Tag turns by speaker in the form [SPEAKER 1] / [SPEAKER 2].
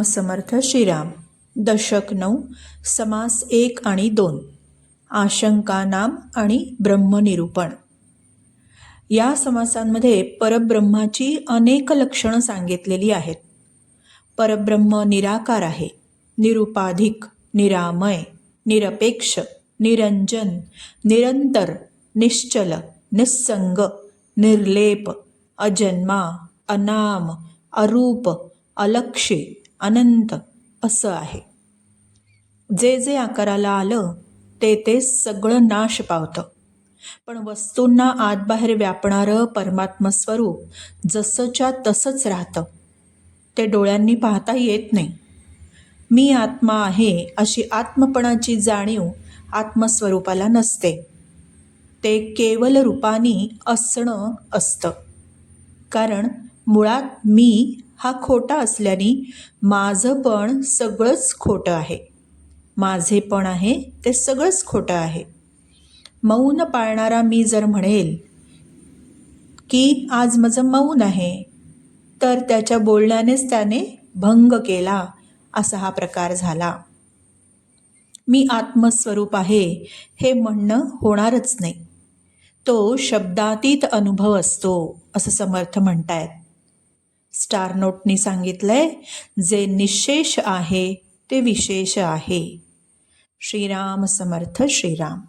[SPEAKER 1] समर्थ श्रीराम. दशक नऊ समास एक आणि दोन. आशंका नाम आणि ब्रह्मनिरूपण. या समासांमध्ये परब्रह्माची अनेक लक्षणं सांगितलेली आहेत. परब्रह्म निराकार आहे निरुपाधिक निरामय निरपेक्ष निरंजन निरंतर निश्चल निस्संग निर्लेप अजन्मा अनाम अरूप अलक्षी. अनंत असं आहे. जे जे आकाराला आलं ते ते सगळं नाश पावतं. पण वस्तूंना आतबाहेर व्यापणारं परमात्म स्वरूप जसंच्या तसंच राहतं. ते डोळ्यांनी पाहता येत नाही. मी आत्मा आहे अशी आत्मपणाची जाणीव आत्मस्वरूपाला नसते. ते केवल रूपानी असणं असतं. कारण मुळात मी हा खोटा असल्याने माझं पण सगळंच खोटं आहे. माझे पण आहे ते सगळंच खोटं आहे. मौन पाळणारा मी जर म्हणेल की आज माझं मौन आहे तर त्याच्या बोलण्यानेच त्याने भंग केला असा हा प्रकार झाला. मी आत्मस्वरूप आहे हे म्हणणं होणारच नाही. तो शब्दातीत अनुभव असतो असं समर्थ म्हणतायत. स्टार नोटनी सांगितलंय जे निशेष आहे ते विशेष आहे. श्रीराम समर्थ श्रीराम.